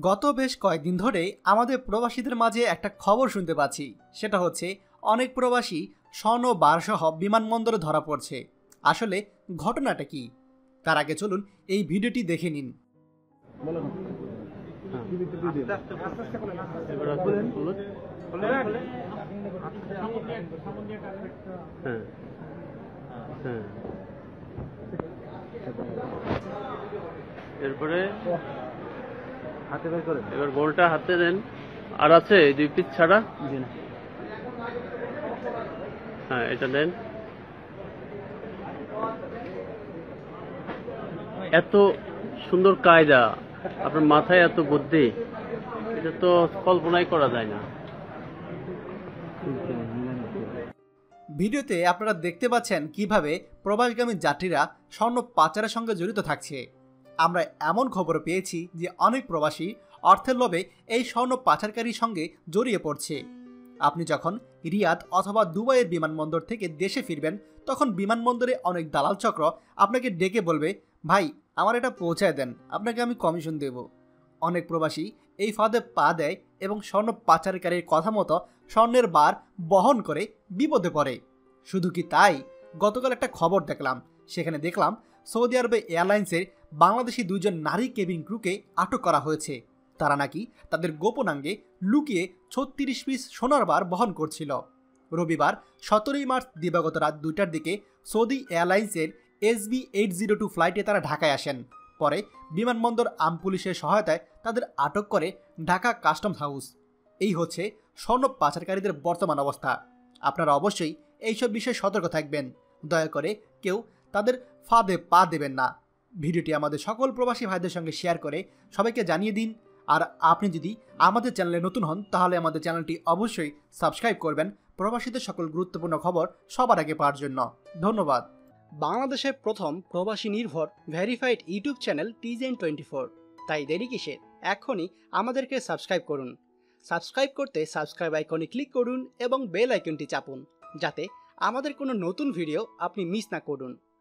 গত বেশ কয়েকদিন ধরে আমাদের প্রবাসীদের মাঝে একটা খবর শুনতে পাচ্ছি। সেটা হচ্ছে, অনেক প্রবাসী স্বর্ণ বারসহ বিমানবন্দরে ধরা পড়ছে। আসলে ঘটনাটা কি? তার আগে চলুন এই ভিডিওটি দেখে নিন। হ্যাঁ। হ্যাঁ। এরপরে? হাতে বের করে এবার গোলটা হাতে দেন। আর আছে এই দুই পিস ছাড়া? হ্যাঁ এটা দেন। এত সুন্দর কায়দা আপনার মাথায় এত বুদ্ধি এটা তো কল্পনাই করা যায় না। ভিডিওতে আপনারা দেখতে পাচ্ছেন কীভাবে প্রবাসগামী যাত্রীরা স্বর্ণ পাচারের সঙ্গে জড়িত থাকছে। আমরা এমন খবর পেয়েছি যে অনেক প্রবাসী অর্থের লোভে এই স্বর্ণ পাচারকারীর সঙ্গে জড়িয়ে পড়ছে। আপনি যখন রিয়াদ অথবা দুবাইয়ের বিমানবন্দর থেকে দেশে ফিরবেন, তখন বিমানবন্দরে অনেক দালাল চক্র আপনাকে ডেকে বলবে, ভাই, আমার এটা পৌঁছায় দেন, আপনাকে আমি কমিশন দেব। অনেক প্রবাসী এই ফাঁদে পা দেয় এবং স্বর্ণ পাচারকারীর কথা মতো স্বর্ণের বার বহন করে বিপদে পড়ে। শুধু কি তাই? গতকাল একটা খবর দেখলাম, সেখানে দেখলাম সৌদি আরবে এয়ারলাইন্সের বাংলাদেশি দুইজন নারী কেবিন ক্রুকে আটক করা হয়েছে। তারা নাকি তাদের গোপনাঙ্গে লুকিয়ে ছত্রিশ পিস সোনার বার বহন করছিল। রবিবার সতেরোই মার্চ দিবাগত রাত দুইটার দিকে সৌদি এয়ারলাইন্সের এসবি এইট জিরো টু ফ্লাইটে তারা ঢাকায় আসেন। পরে বিমানবন্দর আম পুলিশের সহায়তায় তাদের আটক করে ঢাকা কাস্টমস হাউস। এই হচ্ছে স্বর্ণ পাচারকারীদের বর্তমান অবস্থা। আপনারা অবশ্যই এইসব বিষয়ে সতর্ক থাকবেন। দয়া করে কেউ তাদের ফাঁদে পা দেবেন না। ভিডিওটি আমাদের সকল প্রবাসী ভাইদের সঙ্গে শেয়ার করে সবাইকে জানিয়ে দিন। আর আপনি যদি আমাদের চ্যানেলে নতুন হন, তাহলে আমাদের চ্যানেলটি অবশ্যই সাবস্ক্রাইব করবেন। প্রবাসীদের সকল গুরুত্বপূর্ণ খবর সবার আগে পাওয়ার জন্য। ধন্যবাদ। বাংলাদেশের প্রথম প্রবাসী নির্ভর ভেরিফাইড ইউটিউব চ্যানেল টিজেন টোয়েন্টি ফোর তাই দেরি কিসের এখনই আমাদেরকে সাবস্ক্রাইব করুন। সাবস্ক্রাইব করতে সাবস্ক্রাইব আইকনে ক্লিক করুন এবং বেল আইকনটি চাপুন, যাতে আমাদের কোনো নতুন ভিডিও আপনি মিস না করুন।